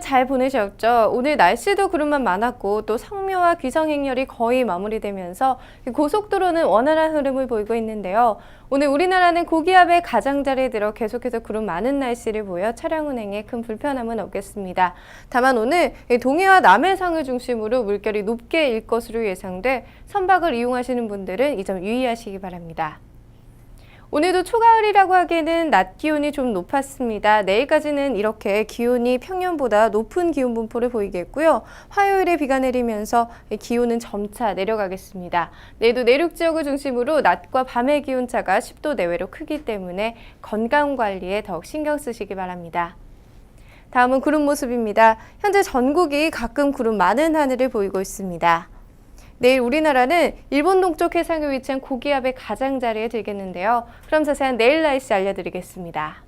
잘 보내셨죠? 오늘 날씨도 구름만 많았고 또 성묘와 귀성행렬이 거의 마무리되면서 고속도로는 원활한 흐름을 보이고 있는데요. 오늘 우리나라는 고기압의 가장자리에 들어 계속해서 구름 많은 날씨를 보여 차량 운행에 큰 불편함은 없겠습니다. 다만 오늘 이 동해와 남해상을 중심으로 물결이 높게 일 것으로 예상돼 선박을 이용하시는 분들은 이 점 유의하시기 바랍니다. 오늘도 초가을이라고 하기에는 낮 기온이 좀 높았습니다. 내일까지는 이렇게 기온이 평년보다 높은 기온 분포를 보이겠고요. 화요일에 비가 내리면서 기온은 점차 내려가겠습니다. 내일도 내륙 지역을 중심으로 낮과 밤의 기온차가 10도 내외로 크기 때문에 건강 관리에 더욱 신경 쓰시기 바랍니다. 다음은 구름 모습입니다. 현재 전국이 가끔 구름 많은 하늘을 보이고 있습니다. 내일 우리나라는 일본 동쪽 해상에 위치한 고기압의 가장자리에 들겠는데요. 그럼 자세한 내일 날씨 알려드리겠습니다.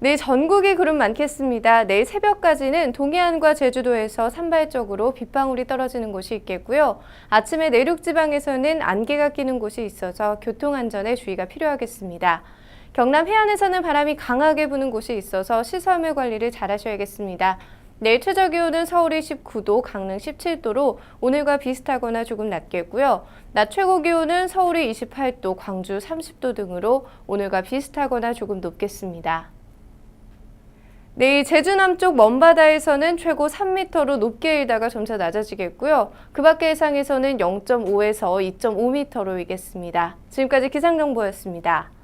내일 전국이 구름 많겠습니다. 내일 새벽까지는 동해안과 제주도에서 산발적으로 빗방울이 떨어지는 곳이 있겠고요. 아침에 내륙 지방에서는 안개가 끼는 곳이 있어서 교통안전에 주의가 필요하겠습니다. 경남 해안에서는 바람이 강하게 부는 곳이 있어서 시설물 관리를 잘 하셔야겠습니다. 내일 최저 기온은 서울이 19도, 강릉 17도로 오늘과 비슷하거나 조금 낮겠고요. 낮 최고 기온은 서울이 28도, 광주 30도 등으로 오늘과 비슷하거나 조금 높겠습니다. 내일 제주 남쪽 먼바다에서는 최고 3m로 높게 일다가 점차 낮아지겠고요. 그 밖의 해상에서는 0.5에서 2.5m로 이겠습니다. 지금까지 기상정보였습니다.